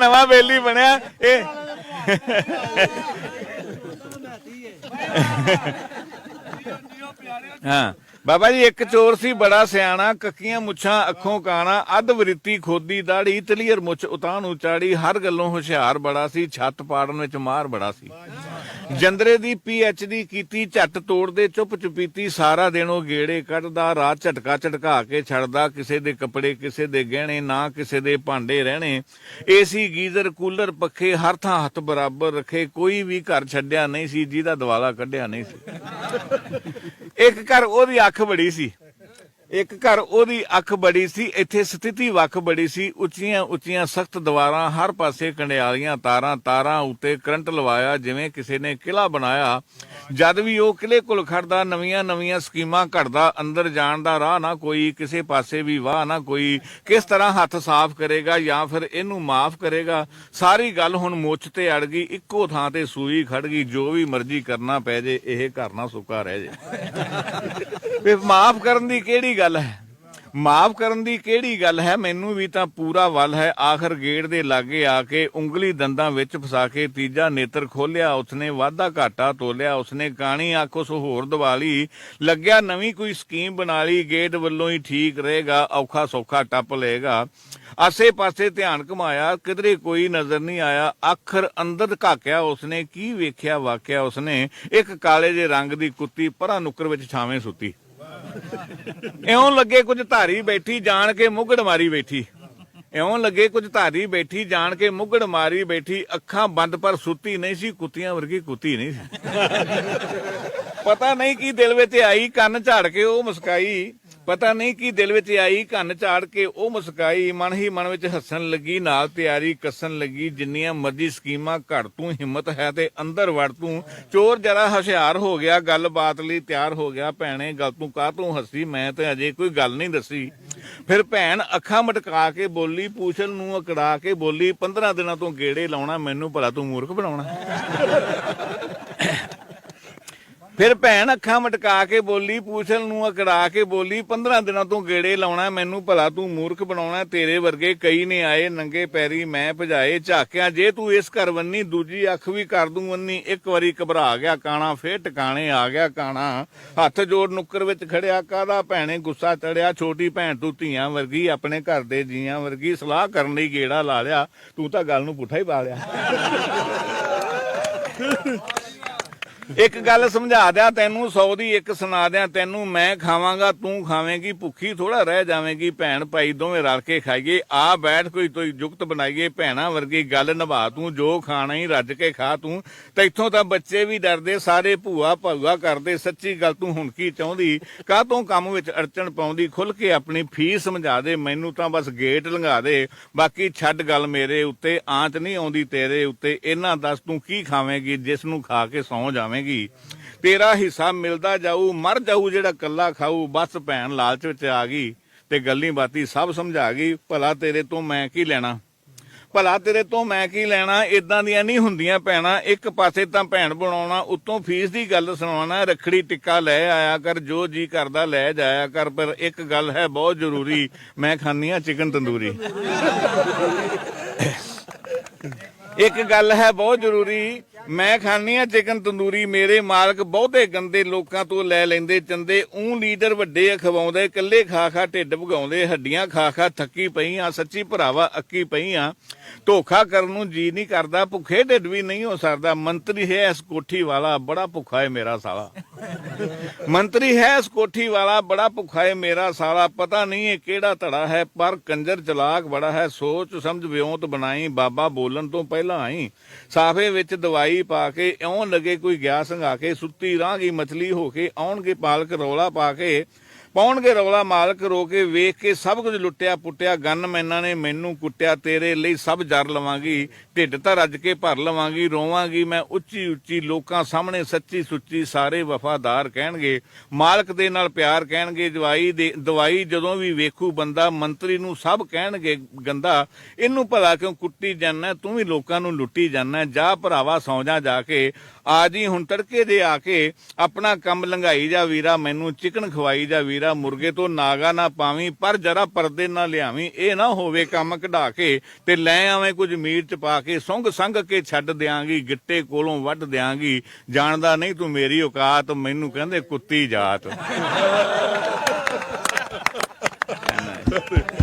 ਨਵਾਂ ਬੇਲੀ ਬਣਿਆ ਇਹ। ਹਾਂ। ਬਾਬਾ ਜੀ, ਇੱਕ ਚੋਰ ਸੀ, ਬੜਾ ਸਿਆਣਾ, ਕੱਕੀਆਂ, ਮੁੱਛਾਂ, ਅੱਖੋਂ ਕਾਣਾ, ਅੱਧ ਵਰਿੱਤੀ, ਖੋਦੀ, ਦਾੜੀ, ਤਲੀਅਰ ਮੁੱਛ ਉਤਾਂ ਨੂੰ ਚਾੜੀ, ਹਰ ਗੱਲੋਂ ਹੁਸ਼ਿਆਰ ਬੜਾ ਸੀ, ਛੱਤ ਪਾੜਨ ਵਿੱਚ ਮਾਰ ਬੜਾ ਸੀ। ਜੰਦਰੇ ਦੀ ਪੀ ਡੀ ਕੀਤੀ, ਝੱਟ ਤੋੜਦੇ, ਚੁੱਪ ਚੁਪੀਤੀ, ਸਾਰਾ ਦਿਨ ਉਹ ਗੇੜੇ ਕੱਢਦਾ, ਰਾਤ ਝਟਕਾ ਝਟਕਾ ਕੇ ਛੱਡਦਾ, ਕਿਸੇ ਦੇ ਕੱਪੜੇ, ਕਿਸੇ ਦੇ ਗਹਿਣੇ, ਨਾ ਕਿਸੇ ਦੇ ਭਾਂਡੇ ਰਹਿਣੇ। ਏਸੀ, ਗੀਜ਼ਰ, ਕੂਲਰ, ਪੱਖੇ, ਹਰ ਥਾਂ ਹੱਥ ਬਰਾਬਰ ਰੱਖੇ, ਕੋਈ ਵੀ ਘਰ ਛੱਡਿਆ ਨਹੀਂ ਸੀ, ਜਿਹਦਾ ਦਵਾਲਾ ਕੱਢਿਆ ਨਹੀਂ ਸੀ। ਇੱਕ ਘਰ ਉਹਦੀ ਅੱਖ ਬੜੀ ਸੀ। ਇੱਕ ਘਰ ਉਹਦੀ ਅੱਖ ਬੜੀ ਸੀ ਇੱਥੇ ਸਥਿਤੀ ਵੱਖ ਬੜੀ ਸੀ। ਉੱਚੀਆਂ ਉੱਚੀਆਂ ਸਖਤ ਦੀਵਾਰਾਂ ਹਰ ਪਾਸੇ ਕੰਡਿਆਲੀਆਂ ਤਾਰਾਂ ਤਾਰਾਂ ਉੱਤੇ ਕਰੰਟ ਲਵਾਇਆ ਜਿਵੇਂ ਕਿਸੇ ਨੇ ਕਿਲਾ ਬਣਾਇਆ। ਜਦ ਵੀ ਉਹ ਕਿਲੇ ਕੋਲ ਖੜਦਾ ਨਵੀਆਂ ਨਵੀਆਂ ਸਕੀਮਾਂ ਘੜਦਾ ਅੰਦਰ ਜਾਣ ਦਾ ਰਾਹ ਨਾ ਕੋਈ ਕਿਸੇ ਪਾਸੇ ਵੀ ਵਾਹ ਨਾ ਕੋਈ ਕਿਸ ਤਰ੍ਹਾਂ ਹੱਥ ਸਾਫ਼ ਕਰੇਗਾ ਜਾਂ ਫਿਰ ਇਹਨੂੰ ਮਾਫ ਕਰੇਗਾ ਸਾਰੀ ਗੱਲ ਹੁਣ ਮੁੱਛ ਤੇ ਅੜ ਗਈ ਇੱਕੋ ਥਾਂ ਤੇ ਸੂਈ ਖੜ ਗਈ ਜੋ ਵੀ ਮਰਜ਼ੀ ਕਰਨਾ ਪੈ ਜੇ ਇਹ ਘਰ ਨਾ ਸੁੱਕਾ ਰਹਿ ਜੇ। ਵੀ ਮਾਫ ਕਰਨ ਦੀ ਕਿਹੜੀ ਗੱਲ ਹੈ? ਮਾਫ ਕਰਨ ਦੀ ਕਿਹੜੀ ਗੱਲ ਹੈ? ਮੈਨੂੰ ਵੀ ਤਾਂ ਪੂਰਾ ਵੱਲ ਹੈ। ਆਖਰ ਗੇੜ ਦੇ ਲਾਗੇ ਆ ਕੇ ਉਂਗਲੀ ਦੰਦਾਂ ਵਿੱਚ ਫਸਾ ਕੇ ਤੀਜਾ ਨੇਤਰ ਖੋਲਿਆ ਉਸਨੇ ਵਾਧਾ ਘਾਟਾ ਤੋਲਿਆ। ਉਸਨੇ ਕਾਣੀ ਅੱਖ ਉਸ ਹੋਰ ਦਿਵਾਲੀ ਲੱਗਿਆ ਨਵੀਂ ਕੋਈ ਸਕੀਮ ਬਣਾ ਲਈ। ਗੇਟ ਵੱਲੋਂ ਹੀ ਠੀਕ ਰਹੇਗਾ। ਔਖਾ ਸੌਖਾ ਟੱਪ ਲਏਗਾ। ਆਸੇ ਪਾਸੇ ਧਿਆਨ ਘੁਮਾਇਆ। ਕਿਧਰੇ ਕੋਈ ਨਜ਼ਰ ਨਹੀਂ ਆਇਆ। ਅੱਖਰ ਅੰਦਰ ਘਾਕਿਆ। ਉਸਨੇ ਕੀ ਵੇਖਿਆ? ਵਾਕਿਆ ਉਸਨੇ ਇੱਕ ਕਾਲੇ ਜੇ ਰੰਗ ਦੀ ਕੁੱਤੀ ਪਰਾਂ ਨੁੱਕਰ ਵਿੱਚ ਛਾਵੇਂ ਸੁੱਤੀ। ਇਉਂ ਲੱਗੇ ਕੁਝ ਧਾਰੀ ਬੈਠੀ, ਜਾਣ ਕੇ ਮੁਗੜ ਮਾਰੀ ਬੈਠੀ। ਇਉਂ ਲੱਗੇ ਕੁਝ ਧਾਰੀ ਬੈਠੀ, ਜਾਣ ਕੇ ਮੁਗੜ ਮਾਰੀ ਬੈਠੀ। ਅੱਖਾਂ ਬੰਦ ਪਰ ਸੁੱਤੀ ਨਹੀਂ ਸੀ, ਕੁੱਤੀਆਂ ਵਰਗੀ ਕੁੱਤੀ ਨਹੀਂ ਸੀ। ਪਤਾ ਨਹੀਂ ਕੀ ਦਿਲ ਵਿੱਚ ਆਈ, ਕੰਨ ਝਾੜ ਕੇ ਉਹ ਮੁਸਕਾਈ। ਪਤਾ ਨਹੀਂ ਕੀ ਦਿਲ ਵਿੱਚ ਆਈ ਕੰਨ ਝਾੜ ਕੇ ਉਹ ਮੁਸਕਾਈ, ਮਨ ਹੀ ਮਨ ਵਿੱਚ ਹੱਸਣ ਲੱਗੀ, ਨਾਲ ਤਿਆਰੀ ਕੱਸਣ ਲੱਗੀ, ਜਿੰਨੀਆਂ ਮਰਜ਼ੀ ਸਕੀਮਾਂ ਘੜ ਤੂੰ ਹਿੰਮਤ ਹੈ ਤੇ ਅੰਦਰ ਵੜ ਤੂੰ। ਚੋਰ ਜਰਾ ਹੁਸ਼ਿਆਰ ਹੋ ਗਿਆ, ਗੱਲਬਾਤ ਲਈ ਤਿਆਰ ਹੋ ਗਿਆ, ਭੈਣੇ ਗੱਲ ਤੂੰ ਕਾਹ ਤੂੰ ਹੱਸੀ? ਮੈਂ ਤੇ ਅਜੇ ਕੋਈ ਗੱਲ ਨਹੀਂ ਦੱਸੀ। ਫਿਰ ਭੈਣ ਅੱਖਾਂ ਮਟਕਾ ਕੇ ਬੋਲੀ, ਪੂਛਲ ਨੂੰ ਅਕੜਾ ਕੇ ਬੋਲੀ 15 ਦਿਨਾਂ ਤੋਂ ਗੇੜੇ ਲਾਉਣਾ, ਮੈਨੂੰ ਭਲਾ ਤੂੰ ਮੂਰਖ ਬਣਾਉਣਾ। ਫਿਰ ਭੈਣ ਅੱਖਾਂ ਮਟਕਾ ਕੇ ਬੋਲੀ, ਪੂਛਲ ਨੂੰ ਅਕੜਾ ਕੇ ਬੋਲੀ 15 ਦਿਨਾਂ ਤੋਂ ਗੇੜੇ ਲਾਉਣਾ, ਮੈਨੂੰ ਭਲਾ ਤੂੰ ਮੂਰਖ ਬਣਾਉਣਾ, ਤੇਰੇ ਵਰਗੇ ਕਈ ਨੇ ਆਏ, ਨੰਗੇ ਪੈਰੀ ਮੈਂ ਭਜਾਏ, ਝਾਕਿਆਂ ਜੇ ਤੂੰ ਇਸ ਘਰ ਵੰਨੀ, ਦੂਜੀ ਅੱਖ ਵੀ ਕਰ ਦੂੰ ਵੰਨੀ, ਇੱਕ ਵਾਰੀ ਘਬਰਾ ਗਿਆ ਕਾਣਾ, ਫੇਰ ਟਿਕਾਣੇ ਆ ਗਿਆ ਕਾਣਾ। ਹੱਥ ਜੋੜ ਨੁੱਕਰ ਵਿੱਚ ਖੜਿਆ ਕਾਦਾ ਭੈਣੇ ਗੁੱਸਾ ਚੜਿਆ? ਛੋਟੀ ਭੈਣ ਤੂੰ ਧੀਆਂ ਵਰਗੀ, ਆਪਣੇ ਘਰ ਦੇ ਜੀਆਂ ਵਰਗੀ, ਸਲਾਹ ਕਰਨ ਲਈ ਗੇੜਾ ਲਾ ਲਿਆ, ਤੂੰ ਤਾਂ ਗੱਲ ਨੂੰ ਪੁੱਠਾ ਹੀ ਪਾ ਲਿਆ। ਇੱਕ ਗੱਲ ਸਮਝਾ ਦਿਆਂ, ਤੈਨੂੰ ਸੌ ਦੀ ਇੱਕ ਸੁਣਾ ਦਿਆਂ, ਤੈਨੂੰ ਮੈਂ ਖਾਵਾਂਗਾ, ਤੂੰ ਖਾਵੇਂਗੀ, ਭੁੱਖੀ ਥੋੜਾ ਰਹਿ ਜਾਵੇਂਗੀ, ਭੈਣ ਭਾਈ ਦੋਵੇਂ ਰਲ ਕੇ ਖਾਈਏ, ਆ ਬੈਠ ਕੋਈ ਤੋਈ ਜੁਗਤ ਬਣਾਈਏ, ਭੈਣਾ ਵਰਗੀ ਗੱਲ ਨਿਭਾ ਤੂੰ, ਜੋ ਖਾਣਾ ਹੀ ਰੱਜ ਕੇ ਖਾ ਤੂੰ ਤੇ ਇੱਥੋਂ ਤਾਂ ਬੱਚੇ ਵੀ ਡਰਦੇ, ਸਾਰੇ ਭੂਆ ਭੂਆ ਕਰਦੇ, ਸੱਚੀ ਗੱਲ ਤੂੰ ਹੁਣ ਕੀ ਚਾਹੁੰਦੀ? ਕਾਹ ਤੋਂ ਕੰਮ ਵਿੱਚ ਅੜਚਣ ਪਾਉਂਦੀ? ਖੁੱਲ ਕੇ ਆਪਣੀ ਫੀਸ ਸਮਝਾ ਦੇ, ਮੈਨੂੰ ਤਾਂ ਬਸ ਗੇਟ ਲੰਘਾ ਦੇ, ਬਾਕੀ ਛੱਡ ਗੱਲ ਮੇਰੇ ਉੱਤੇ, ਆਂਚ ਨਹੀਂ ਆਉਂਦੀ ਤੇਰੇ ਉੱਤੇ, ਇਹਨਾਂ ਦੱਸ ਤੂੰ ਕੀ ਖਾਵੇਂਗੀ, ਜਿਸ ਨੂੰ ਖਾ ਕੇ ਸੌਂ ਜਾਵੇਂਗੀ। ਤੇਰਾ ਹਿੱਸਾ ਮਿਲਦਾ ਜਾਊ, ਮਰ ਜਾਊ, ਜਿਹੜਾ ਕੱਲਾ ਖਾਊ, ਬਸ ਭੈਣ ਲਾਲਚ ਵਿੱਚ ਆ ਗਈ ਤੇ ਗੱਲੀ ਬਾਤੀ ਸਭ ਸਮਝਾ ਗਈ, ਭਲਾ ਤੇਰੇ ਤੋਂ ਮੈਂ ਕੀ ਲੈਣਾ? ਭਲਾ ਤੇਰੇ ਤੋਂ ਮੈਂ ਕੀ ਲੈਣਾ? ਇਦਾਂ ਦੀਆਂ ਨਹੀਂ ਹੁੰਦੀਆਂ ਭੈਣਾ, ਇੱਕ ਪਾਸੇ ਤਾਂ ਭੈਣ ਬਣਾਉਣਾ, ਉੱਤੋਂ ਫੀਸ ਦੀ ਗੱਲ ਸੁਣਾਉਣਾ, ਰਖੜੀ ਟਿੱਕਾ ਲੈ ਆਇਆ ਕਰ, ਜੋ ਜੀ ਕਰਦਾ ਲੈ ਜਾਇਆ ਕਰ, ਪਰ ਇੱਕ ਗੱਲ ਹੈ ਬਹੁਤ ਜ਼ਰੂਰੀ, ਮੈਂ ਖਾਂਦੀ ਆ ਚਿਕਨ ਤੰਦੂਰੀ। ਇੱਕ ਗੱਲ ਹੈ ਬਹੁਤ ਜ਼ਰੂਰੀ ਮੈਂ ਖਾਂਦੀ ਆ ਚਿਕਨ ਤੰਦੂਰੀ, ਮੇਰੇ ਮਾਲਕ ਬਹੁਤੇ ਗੰਦੇ ਲੋਕਾਂ ਤੋਂ ਲੈ ਲੈਂਦੇ ਚੰਦੇ, ਊ ਲੀਡਰ ਵੱਡੇ ਖਵਾਉਂਦੇ ਕੱਲੇ ਖਾ ਖਾ ਢਿੱਡ ਭਗਾਉਂਦੇ, ਹੱਡੀਆਂ ਖਾ ਖਾ ਥੱਕੀ ਪਈ ਆ, ਸੱਚੀ ਭਰਾਵਾ ਅੱਕੀ ਪਈ ਆ। ਧੋਖਾ ਕਰਨ ਨੂੰ ਜੀ ਨਹੀਂ ਕਰਦਾ, ਭੁੱਖੇ ਢਿੱਡ ਵੀ ਨਹੀਂ ਹੋ ਸਕਦਾ ਮੰਤਰੀ ਹੈ ਇਸ ਕੋਠੀ ਵਾਲਾ, ਬੜਾ ਭੁੱਖਾ ਹੈ ਮੇਰਾ ਸਾਲਾ। ਮੰਤਰੀ ਹੈ ਇਸ ਕੋਠੀ ਵਾਲਾ, ਬੜਾ ਭੁੱਖਾ ਹੈ ਮੇਰਾ ਸਾਲਾ, ਪਤਾ ਨਹੀਂ ਇਹ ਕਿਹੜਾ ਧੜਾ ਹੈ, ਪਰ ਕੰਜਰ ਚਲਾਕ ਬੜਾ ਹੈ, ਸੋਚ ਸਮਝ ਵਿਉਂਤ ਬਣਾਈ, ਬਾਬਾ ਬੋਲਣ ਤੋਂ ਪਹਿਲਾਂ ਆਈ, ਸਾਫੇ ਵਿੱਚ ਦਵਾਈ ਪਾ ਕੇ, ਇਉਂ ਲਗੇ ਕੋਈ ਗਿਆ ਸੰਘਾ ਕੇ, ਸੁੱਤੀ ਰਾਂਗੀ ਮਛਲੀ ਹੋ ਕੇ, ਆਉਣਗੇ ਪਾਲਕ ਰੌਲਾ ਪਾ ਕੇ ਪਾਉਣਗੇ ਰੌਲਾ ਮਾਲਕ ਰੋ ਕੇ ਵੇਖ ਕੇ ਸਭ ਕੁਝ ਲੁੱਟਿਆ ਪੁੱਟਿਆ ਗਨਮੈਨਾਂ ਨੇ ਮੈਨੂੰ ਕੁੱਟਿਆ, ਤੇਰੇ ਲਈ ਸਭ ਜਰ ਲਵਾਂਗੀ, ਢਿੱਡ ਤਾਂ ਰੱਜ ਕੇ ਭਰ ਲਵਾਂਗੀ, ਰੋਵਾਂਗੀ ਮੈਂ ਉੱਚੀ ਉੱਚੀ, ਲੋਕਾਂ ਸਾਹਮਣੇ ਸੱਚੀ ਸੁੱਚੀ ਸਾਰੇ ਵਫਾਦਾਰ ਕਹਿਣਗੇ, ਮਾਲਕ ਦੇ ਨਾਲ ਪਿਆਰ ਕਹਿਣਗੇ ਦਵਾਈ ਦੇ, ਦਵਾਈ ਜਦੋਂ ਵੀ ਵੇਖੂ ਬੰਦਾ, ਮੰਤਰੀ ਨੂੰ ਸਭ ਕਹਿਣਗੇ, ਗੰਦਾ, ਇਹਨੂੰ ਭਲਾ ਕਿਉਂ ਕੁੱਟੀ ਜਾਂਦਾ, ਤੂੰ ਵੀ ਲੋਕਾਂ ਨੂੰ ਲੁੱਟੀ ਜਾਂਦਾ, ਜਾ ਭਰਾਵਾ ਸੌਂ ਜਾ ਜਾ ਕੇ ਆਜੀ ਹੁਣ ਤੜਕੇ ਦੇ ਆ ਕੇ, ਆਪਣਾ ਕੰਮ ਲੰਘਾਈ ਜਾ ਵੀਰਾ, ਮੈਨੂੰ ਚਿਕਨ ਖਵਾਈ ਜਾ ਵੀਰਾ ਵੀਰਾ ਮੁਰਗੇ ਤੋਂ ਨਾਗਾ ਨਾ ਪਾਵੀਂ, ਪਰ ਜਰਾ ਪਰਦੇ ਨਾ ਲਿਆਵੀਂ। ਇਹ ਨਾ ਹੋਵੇ ਕੰਮ ਕਢਾ ਕੇ ਤੇ ਲੈ ਆਵੇਂ ਕੁਝ ਮੀਰ ਚ ਪਾ ਕੇ, ਸੁੰਗ ਸੰਗ ਕੇ ਛੱਡ ਦਿਆਂਗੀ, ਗਿੱਟੇ ਕੋਲੋਂ ਵੱਢ ਦਿਆਂਗੀ। ਜਾਣਦਾ ਨਹੀਂ ਤੂੰ ਮੇਰੀ ਔਕਾਤ, ਮੈਨੂੰ ਕਹਿੰਦੇ ਕੁੱਤੀ ਜਾਤ।